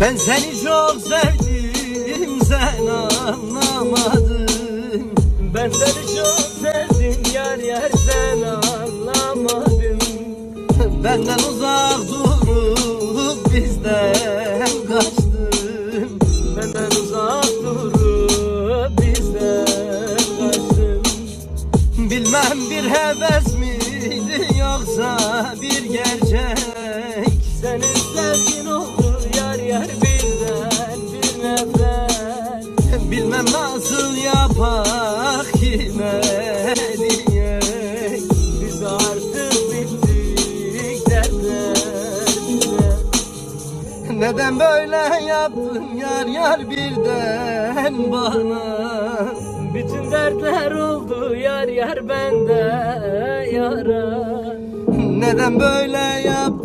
Ben seni çok sevdim sen anlamadın. Ben seni çok sevdim yar yar sen anlamadın. Benden uzak durup bizden kaçtın. Benden uzak durup bizden kaçtın. Bilmem bir heves miydi yoksa bir gerçek Bilmem nasıl yapak kime diyek Biz artık bittik dertlerine neden böyle yaptın yar yar birden bana? Bütün dertler oldu yar yar bende yara. Neden böyle yaptın